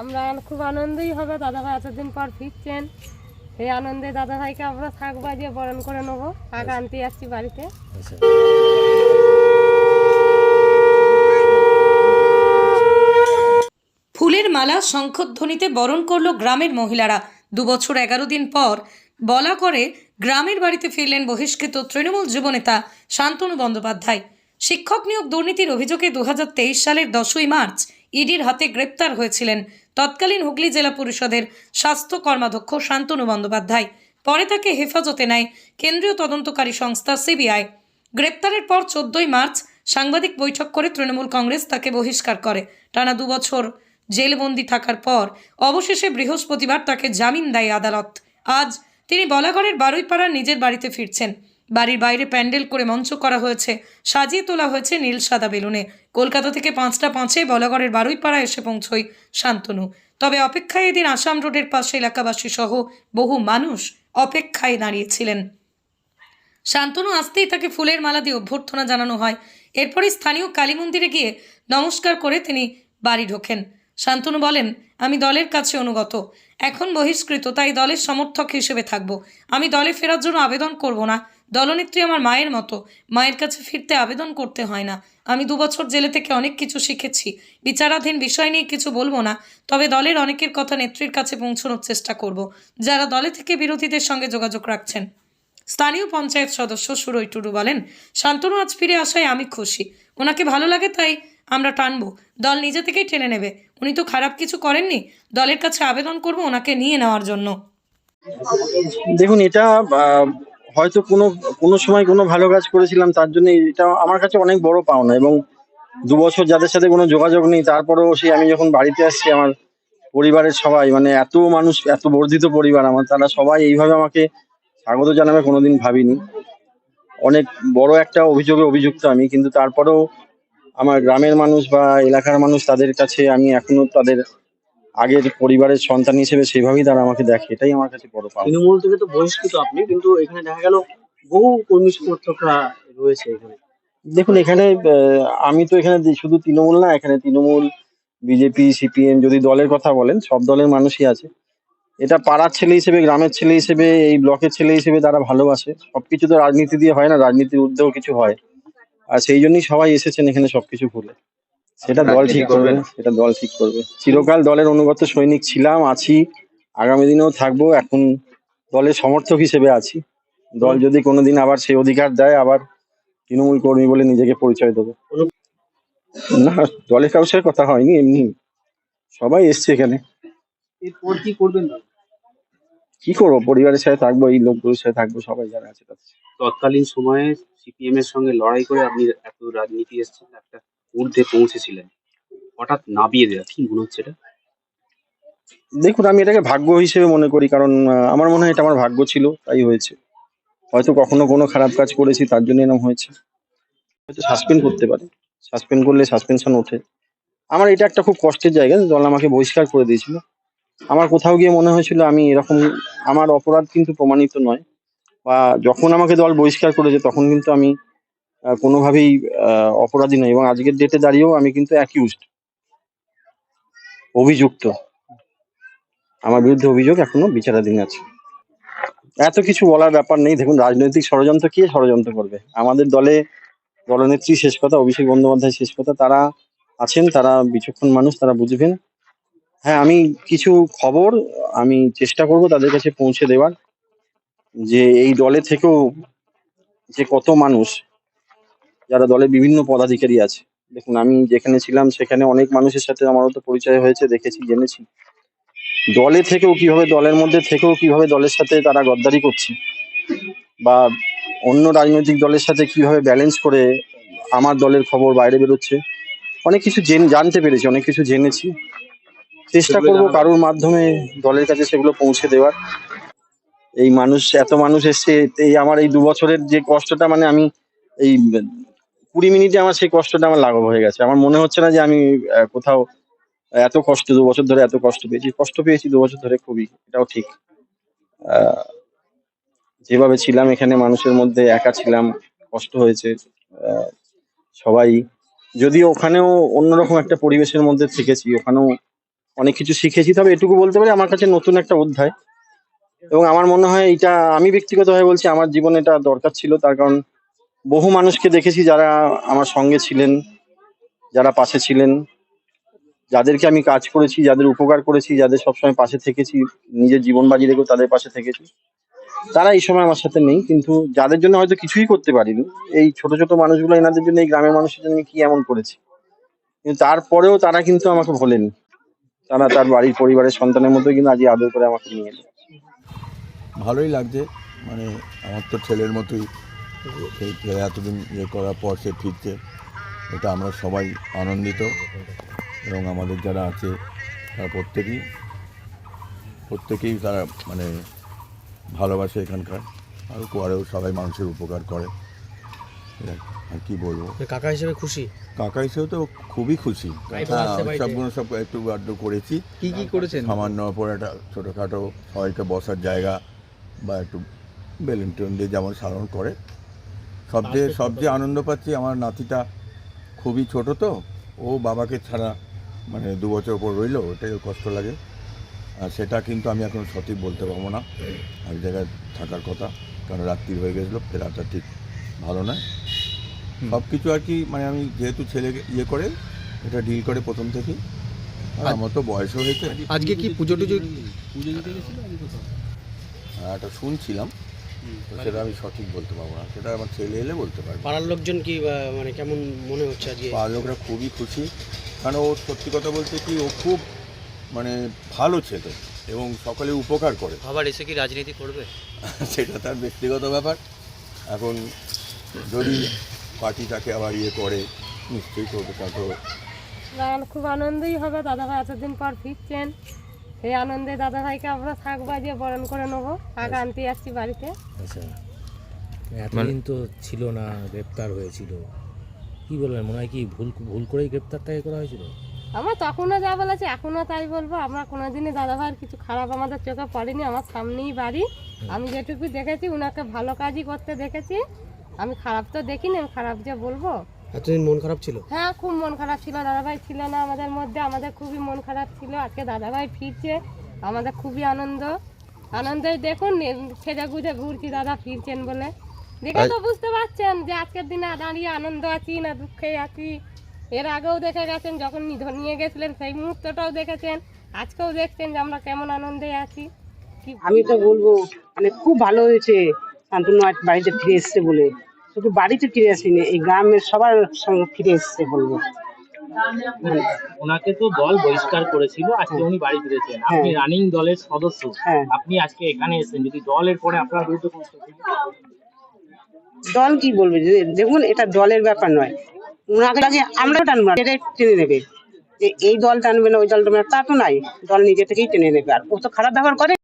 আমরা খুব আনন্দই হবে দাদাভাই এতদিন পর ফিরছেন। সেই আনন্দে দাদাভাইকে আমরা শাক বাজিয়ে বরণ করে নেব। শাক আনতে আসছি বাড়িতে। ফুলের মালা শঙ্খধ্বনিতে বরণ করল গ্রামের মহিলারা। দুবছর এগারো দিন পর বলা করে গ্রামের বাড়িতে ফিরলেন বহিষ্কৃত তৃণমূল যুবনেতা শান্তনু বন্দ্যোপাধ্যায়। শিক্ষক নিয়োগ দুর্নীতির অভিযোগে দু হাজার তেইশ সালের দশই মার্চ ইডির হাতে গ্রেপ্তার হয়েছিলেন তৎকালীন হুগলি জেলা পরিষদের স্বাস্থ্য কর্মাধ্যক্ষ শান্তনু বন্দ্যোপাধ্যায়। পরে তাকে হেফাজতে নেয় কেন্দ্রীয় তদন্তকারী সংস্থা সিবিআই। গ্রেপ্তারের পর চোদ্দই মার্চ সাংবাদিক বৈঠক করে তৃণমূল কংগ্রেস তাকে বহিষ্কার করে। টানা দুবছর জেলবন্দি থাকার পর অবশেষে বৃহস্পতিবার তাকে জামিন দেয় আদালত। আজ তিনি বলাগড়ের বারুইপাড়ার নিজের বাড়িতে ফিরছেন। বাড়ির বাইরে প্যান্ডেল করে মঞ্চ করা হয়েছে। সাজিয়ে তোলা হয়েছে নীল সাদা বেলুনে। কলকাতা থেকে পাঁচটা পাঁচে বলাগড়ের বারুইপাড়া এসে পৌঁছয় শান্তনু। তবে অপেক্ষায় এদিন আসাম রোডের পাশে এলাকাবাসী সহ বহু মানুষ অপেক্ষায় দাঁড়িয়েছিলেন। শান্তনু আসতেই তাকে ফুলের মালা দিয়ে অভ্যর্থনা জানানো হয়। এরপরে স্থানীয় কালী মন্দিরে গিয়ে নমস্কার করে তিনি বাড়ি ঢোকেন। শান্তনু বলেন, আমি দলের কাছে অনুগত। এখন বহিষ্কৃত, তাই দলের সমর্থক হিসেবে থাকব। আমি দলে ফেরার জন্য আবেদন করব না। দলনেত্রী আমার মায়ের মতো। মায়ের কাছে ফিরতে আবেদন করতে হয় না। আমি দুবছর জেলে থেকে অনেক কিছু শিখেছি। বিচারাধীন বিষয় নিয়ে কিছু বলব না, তবে দলের অনেকের কথা নেত্রীর কাছে পৌঁছানোর চেষ্টা করব। যারা দলে থেকে বিরোধীদের সঙ্গে যোগাযোগ রাখছেন। স্থানীয় পঞ্চায়েত সদস্য সুরই টুডু বলেন, শান্তনু আজ ফিরে আসায় আমি খুশি। ওনাকে ভালো লাগে তাই আমরা টানবো। দল নিজে থেকেই টেনে নেবে। উনি তো খারাপ কিছু করেননি। দলের কাছে আবেদন করব ওনাকে নিয়ে নেওয়ার জন্য। দেখুন, এটা হয়তো কোনো কোনো সময় কোনো ভালো কাজ করেছিলাম, তার জন্য এটা আমার কাছে অনেক বড় পাওনা এবং দু বছর যাদের সাথে কোনো যোগাযোগ নেই, তারপরেও সেই আমি যখন বাড়িতে আসছি, আমার পরিবারের সবাই মানে এত মানুষ, এত বর্ধিত পরিবার আমার, তারা সবাই এইভাবে আমাকে স্বাগত জানাবে, কোনোদিন ভাবিনি। অনেক বড় একটা অভিযোগে অভিযুক্ত আমি, কিন্তু তারপরেও আমার গ্রামের মানুষ বা এলাকার মানুষ তাদের কাছে আমি এখনও তাদের আগের পরিবারের সন্তান হিসেবে সেভাবেই তারা আমাকে দেখে এটাই আমার কাছে বড় পাওনা তৃণমূল থেকে তো বহিষ্কৃত আপনি কিন্তু এখানে দেখা গেল বহু কর্মী সমর্থকরা রয়েছে এখানে। দেখুন এখানে আমি তো এখানে শুধু তৃণমূল না এখানে তৃণমূল বিজেপি সিপিএম যদি দলের কথা বলেন সব দলের মানুষই আছে। এটা পাড়ার ছেলে হিসেবে গ্রামের ছেলে হিসেবে এই ব্লকের ছেলে হিসেবে তারা ভালোবাসে। সবকিছু তো রাজনীতি দিয়ে হয় না রাজনীতির উদ্যোগ কিছু হয়। আর সেই জন্যই সবাই এসেছেন এখানে সবকিছু ভুলে। সেটা দল ঠিক করবে। সেটা দল ঠিক করবে। চিরকাল দলের অনুগত সৈনিক ছিলাম আছি আগামী দিনেও থাকব এখন দলের সমর্থক হিসেবে আছি। দল যদি কোনোদিন আবার সেই অধিকার দেয় আবার তৃণমূল কর্মী বলে নিজেকে পরিচয় দেবো। না দলের কারোর সাথে কথা হয়নি এমনি। সবাই এসছে এখানে। এরপর কি করবেন কি করব? পরিবারের সাথে থাকব এই লোকগুলোর সাথে থাকব সবাই যারা আছে তাদের সাথে। তৎকালীন সময়ে সিপিএম এর সঙ্গে লড়াই করে আপনি এত রাজনীতি এসেছেন একটা ঊর্ধ্বে পৌঁছেছিলেন। হঠাৎ নাবিয়ে দেওয়া কি মনে হচ্ছে এটা? দেখুন, আমি এটাকে ভাগ্য হিসেবে মনে করি, কারণ আমার মনে হয় এটা আমার ভাগ্য ছিল, তাই হয়েছে। হয়তো কখনো কোনো খারাপ কাজ করেছি, তার জন্য এরকম হয়েছে। হয়তো সাসপেন্ড করতে পারে। সাসপেন্ড করলে সাসপেনশন ওঠে। আমার এটা একটা খুব কষ্টের জায়গা দল আমাকে বহিষ্কার করে দিয়েছিল। আমার কোথাও গিয়ে মনে হয়েছিল আমি এরকম, আমার অপরাধ কিন্তু প্রমাণিত নয়। বা যখন আমাকে দল বহিষ্কার করেছে, তখন কিন্তু আমি কোনোভাবেই অপরাধী নই এবং আজকের ডেটে দাঁড়িয়েও আমি কিন্তু অ্যাকিউজড অভিযুক্ত। আমার বিরুদ্ধে অভিযোগ এখনও বিচারাধীন আছে। এত কিছু বলার ব্যাপার নেই। দেখুন, রাজনৈতিক ষড়যন্ত্র কে ষড়যন্ত্র করবে? আমাদের দলে দলনেত্রী শেষ কথা, অভিষেক বন্দ্যোপাধ্যায় শেষ কথা, তারা আছেন, তারা বিচক্ষণ মানুষ, তারা বুঝবেন। হ্যাঁ আমি কিছু খবর আমি চেষ্টা করব তাদের কাছে পৌঁছে দেওয়ার, যে এই দলে থেকেও যে কত মানুষ যারা দলে বিভিন্ন পদাধিকারী আছে। দেখুন আমি যেখানে ছিলাম সেখানে অনেক মানুষের সাথে আমারও তো পরিচয় হয়েছে দেখেছি জেনেছি। দলে থেকেও কীভাবে দলের মধ্যে থেকেও কীভাবে দলের সাথে তারা গদ্দারি করছে বা অন্য রাজনৈতিক দলের সাথে কীভাবে ব্যালেন্স করে আমার দলের খবর বাইরে বেরোচ্ছে অনেক কিছু জেন- জানতে পেরেছি অনেক কিছু জেনেছি। চেষ্টা করব কারোর মাধ্যমে দলের কাছে সেগুলো পৌঁছে দেওয়ার। এই মানুষ এত মানুষ এসছে এই আমার এই দু বছরের যে কষ্টটা মানে আমি এই কুড়ি মিনিটে আমার সেই কষ্টটা আমার লাঘব হয়ে গেছে। আমার মনে হচ্ছে না যে আমি কোথাও এত কষ্ট, দু বছর ধরে এত কষ্ট পেয়েছি। কষ্ট পেয়েছি দু বছর ধরে খুবই, এটাও ঠিক। যেভাবে ছিলাম এখানে, মানুষের মধ্যে একা ছিলাম, কষ্ট হয়েছে। সবাই, যদিও ওখানেও অন্যরকম একটা পরিবেশের মধ্যে থেকেছি, ওখানেও অনেক কিছু শিখেছি, তবে এটুকু বলতে পারি আমার কাছে নতুন একটা অধ্যায়। এবং আমার মনে হয় এটা, আমি ব্যক্তিগতভাবে বলছি, আমার জীবনে এটা দরকার ছিল, তার কারণ বহু মানুষকে দেখেছি যারা আমার সঙ্গে ছিলেন, যারা পাশে ছিলেন, যাদেরকে আমি কাজ করেছি, যাদের উপকার করেছি, যাদের সবসময় পাশে থেকেছি, নিজের জীবন বাজি রেখেও তাদের পাশে থেকেছি। তারা এই সময় আমার সাথে নেই, কিন্তু যাদের জন্য হয়তো কিছুই করতে পারিনি, এই ছোট ছোট মানুষগুলো এনাদের জন্য এই গ্রামের মানুষের জন্য কি এমন করেছি? কিন্তু তারপরেও তারা কিন্তু আমাকে ভোলেনি। তারা তার বাড়ির পরিবারের সন্তানের মতো কিন্তু আজই আদর করে আমাকে নিয়ে এলো। ভালোই লাগছে মানে আমার তো ছেলের মতোই সেই ছেলে এতদিন ইয়ে করার পর সে ফিরছে এটা আমরা সবাই আনন্দিত। এবং আমাদের যারা আছে তারা প্রত্যেকেই প্রত্যেকেই তারা মানে ভালোবাসে এখানকার। আর করেও সবাই মানুষের উপকার করে। আর কি বলব? কাকা হিসেবে খুশি? কাকা হিসেবে তো খুবই খুশি। হ্যাঁ সবগুলো সব একটু আড্ডু করেছি। কি কি করেছেন? সামান্য পরে একটা ছোটোখাটো সবাইকে বসার জায়গা বা একটু বেলুন টেলুন দিয়ে যেমন সাধারণ করে। সবচেয়ে সবচেয়ে আনন্দ পাচ্ছি আমার নাতিটা খুবই ছোট তো ও বাবাকে ছাড়া মানে দু বছর পর রইল ওটাই কষ্ট লাগে। আর সেটা কিন্তু আমি এখন সঠিক বলতে পারব না এক জায়গায় থাকার কথা কারণ রাত্রি হয়ে গেছিল ফেরাটা ঠিক ভালো নয়। সব কিছু আর কি মানে আমি যেহেতু ছেলে ইয়ে করে এটা ডিল করে প্রথম থেকেই। আর আমার তো বয়সও হয়েছে। আজকে কি পুজো টুজো হ্যাঁ, এটা শুনছিলাম। তো সেটা আমি সঠিক বলতে পারব না। সেটা আমার ছেলে এলে বলতে পারবে। পাড়ার লোকজন কি মানে কেমন মনে হচ্ছে আজকে? পাড়ার লোকরা খুবই খুশি। কারণ ও সত্যি কথা বলতে কি ও খুব মানে ভালো ছেলে এবং সকলে উপকার করে। আবার এসে কি রাজনীতি করবে? সেটা তার ব্যক্তিগত ব্যাপার। এখন যদি পার্টি তাকে আবার ইয়ে করে নিশ্চয়ই করবে। তা তো খুব আনন্দই হবে। দাদাভাই এতদিন পর ফিরছেন। এই আনন্দে দাদাভাইকে আমরা শাক বাজিয়ে বরণ করে নেব। শাক আনতে যাচ্ছি বাড়িতে। আচ্ছা। এতদিন তো ছিল না গ্রেপ্তার হয়েছিল। কি বলবেন মনে হয় কি ভুল ভুল করেই গ্রেপ্তারটাকে করা হয়েছিল? আমরা তখনও যা বলেছি এখনও তাই বলব। আমরা কোনো কোনোদিনই দাদাভাইয়ের কিছু খারাপ আমাদের চোখে পড়েনি আমার সামনেই বাড়ি। আমি যেটুকু দেখেছি ওনাকে ভালো কাজই করতে দেখেছি। আমি খারাপ তো দেখিনি আমি খারাপ যে বলব। এতদিন মন খারাপ ছিল? হ্যাঁ খুব মন খারাপ ছিল। দাদাভাই ছিল না আমাদের মধ্যে আমাদের খুবই মন খারাপ ছিল। আজকে দাদাভাই ফিরছে আমাদের খুবই আনন্দ। আনন্দে দেখুন সেজে গুজে ঘুরছি দাদা ফিরছেন বলে। দেখে তো বুঝতে পারছেন যে আজকের দিনে দাঁড়িয়ে আনন্দ আছি না দুঃখে আছি। এর আগেও দেখে গেছেন যখন নিধন নিয়ে গেছিলেন সেই মুহূর্তটাও দেখেছেন। আজকেও দেখছেন যে আমরা কেমন আনন্দে আছি। আমি তো বলব মানে খুব ভালো হয়েছে শান্তনু আজ বাড়িতে ফিরে এসছে বলে। শুধু বাড়িতে ফিরে আসেনি এই গ্রামের সবার সঙ্গে ফিরে এসছে বলব। ওনাকে তো দল বহিষ্কার করেছিল আজকে উনি বাড়ি ফিরেছেন। আপনি হ্যাঁ। রানিং দলের সদস্য হ্যাঁ। আপনি আজকে এখানে এসেছেন যদি দলের পরে আপনার বিরুদ্ধে দল কি বলবে? দেখুন এটা দলের ব্যাপার নয়। ওনাকে আমরাও টানবো না সেটাই টেনে নেবে। যে এই দল টানবে না ওই দল টানবে না তা তো নাই। দল নিজে থেকেই টেনে নেবে। আর ও তো খারাপ ব্যবহার করে।